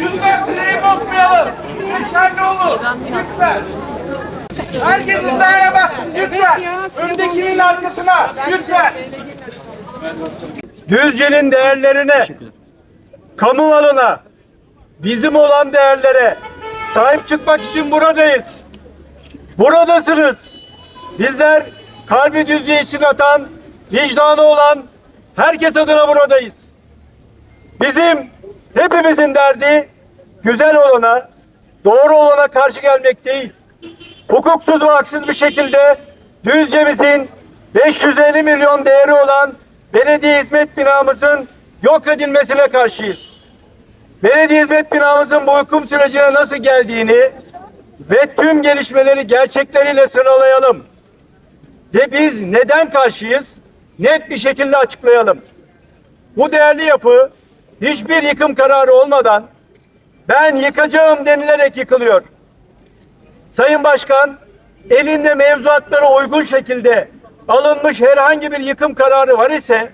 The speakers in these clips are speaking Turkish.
Lütfen sırayı bozmayalım. Neşerli olun. Lütfen. Herkes hizaya baksın lütfen. Öndekinin arkasına lütfen. Düzce'nin değerlerine, kamu malına, bizim olan değerlere sahip çıkmak için buradayız. Buradasınız. Bizler kalbi Düzce için atan, vicdanı olan herkes adına buradayız. Bizim hepimizin derdi güzel olana, doğru olana karşı gelmek değil. Hukuksuz ve haksız bir şekilde Düzce'mizin 550 milyon değeri olan belediye hizmet binamızın yok edilmesine karşıyız. Belediye hizmet binamızın bu hüküm sürecine nasıl geldiğini ve tüm gelişmeleri gerçekleriyle sıralayalım. Ve biz neden karşıyız? Net bir şekilde açıklayalım. Bu değerli yapı hiçbir yıkım kararı olmadan ben yıkacağım denilerek yıkılıyor. Sayın Başkan, elinde mevzuatlara uygun şekilde alınmış herhangi bir yıkım kararı var ise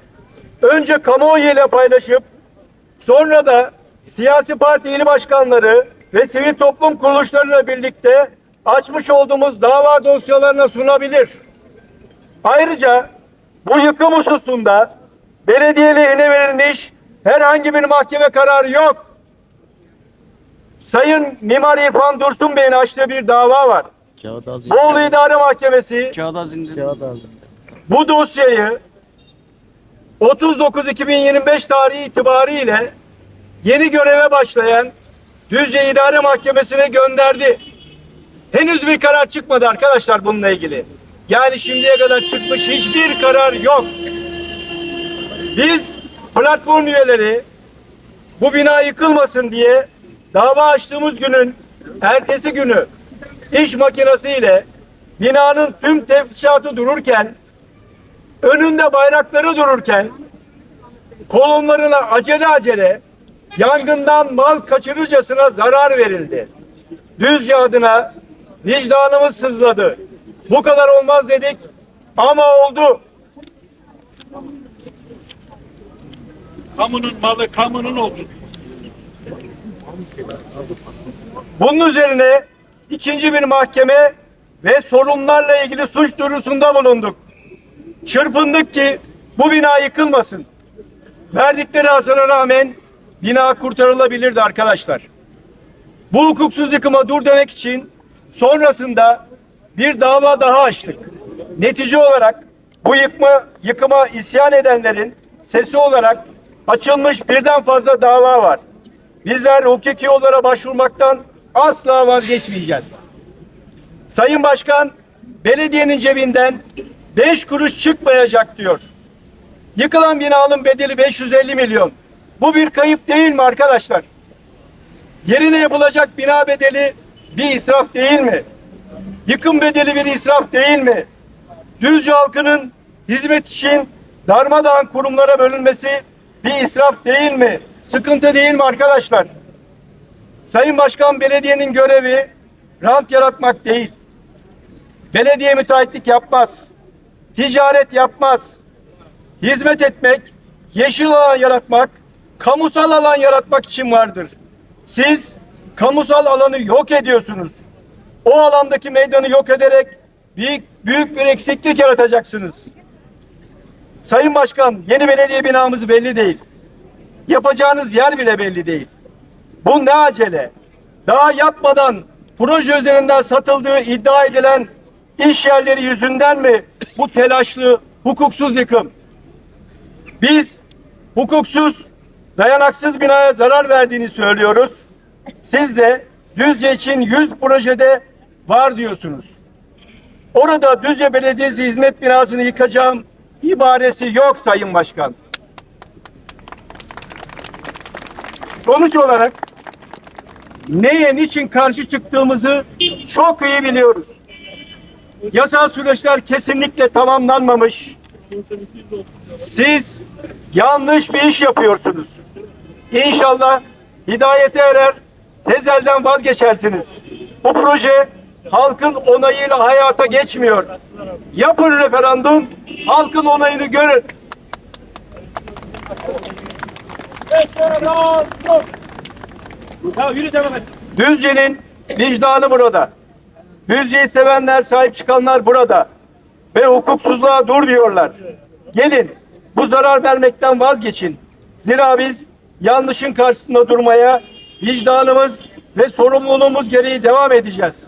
önce kamuoyu ile paylaşıp sonra da siyasi parti il başkanları ve sivil toplum kuruluşlarıyla birlikte açmış olduğumuz dava dosyalarına sunabilir. Ayrıca bu yıkım hususunda belediye lehine verilmiş herhangi bir mahkeme kararı yok. Sayın Mimar İrfan Dursun Bey'in açtığı bir dava var. Bolu İdare Mahkemesi bu dosyayı 39-2025 tarihi itibariyle yeni göreve başlayan Düzce İdare Mahkemesi'ne gönderdi. Henüz bir karar çıkmadı arkadaşlar bununla ilgili. Yani şimdiye kadar çıkmış hiçbir karar yok. Biz platform üyeleri bu bina yıkılmasın diye dava açtığımız günün ertesi günü iş makinesiyle binanın tüm tefrişatı dururken önünde bayrakları dururken kolonlarına acele acele yangından mal kaçırırcasına zarar verildi. Düzce adına vicdanımız sızladı. Bu kadar olmaz dedik ama oldu. Kamunun malı kamunun olsun. Bunun üzerine ikinci bir mahkeme ve sorunlarla ilgili suç duyurusunda bulunduk. Çırpındık ki bu bina yıkılmasın. Verdikleri hasara rağmen bina kurtarılabilirdi arkadaşlar. Bu hukuksuz yıkıma dur demek için sonrasında bir dava daha açtık. Netice olarak bu yıkma, yıkıma isyan edenlerin sesi olarak açılmış birden fazla dava var. Bizler hukuki yollara başvurmaktan asla vazgeçmeyeceğiz. Sayın Başkan, belediyenin cebinden 5 kuruş çıkmayacak diyor. Yıkılan binanın bedeli 550 milyon. Bu bir kayıp değil mi arkadaşlar? Yerine yapılacak bina bedeli bir israf değil mi? Yıkım bedeli bir israf değil mi? Düzce halkının hizmet için darmadağın kurumlara bölünmesi bir israf değil mi? Sıkıntı değil mi arkadaşlar? Sayın Başkan belediyenin görevi rant yaratmak değil. Belediye müteahhitlik yapmaz. Ticaret yapmaz. Hizmet etmek, yeşil alan yaratmak, kamusal alan yaratmak için vardır. Siz kamusal alanı yok ediyorsunuz. O alandaki meydanı yok ederek büyük, büyük bir eksiklik yaratacaksınız. Sayın Başkan, yeni belediye binamız belli değil. Yapacağınız yer bile belli değil. Bu ne acele? Daha yapmadan proje üzerinden satıldığı iddia edilen iş yerleri yüzünden mi bu telaşlı, hukuksuz yıkım? Biz hukuksuz, dayanaksız binaya zarar verdiğini söylüyoruz. Siz de Düzce için 100 projede var diyorsunuz. Orada Düzce Belediyesi hizmet binasını yıkacağım ibaresi yok Sayın Başkan. Sonuç olarak neye niçin karşı çıktığımızı çok iyi biliyoruz. Yasal süreçler kesinlikle tamamlanmamış. Siz yanlış bir iş yapıyorsunuz. İnşallah hidayete erer, tezelden vazgeçersiniz. Bu proje halkın onayıyla hayata geçmiyor. Yapın referandum, halkın onayını görün. Düzce'nin vicdanı burada. Düzce'yi sevenler, sahip çıkanlar burada. Ve hukuksuzluğa dur diyorlar. Gelin bu zarar vermekten vazgeçin. Zira biz yanlışın karşısında durmaya vicdanımız ve sorumluluğumuz gereği devam edeceğiz.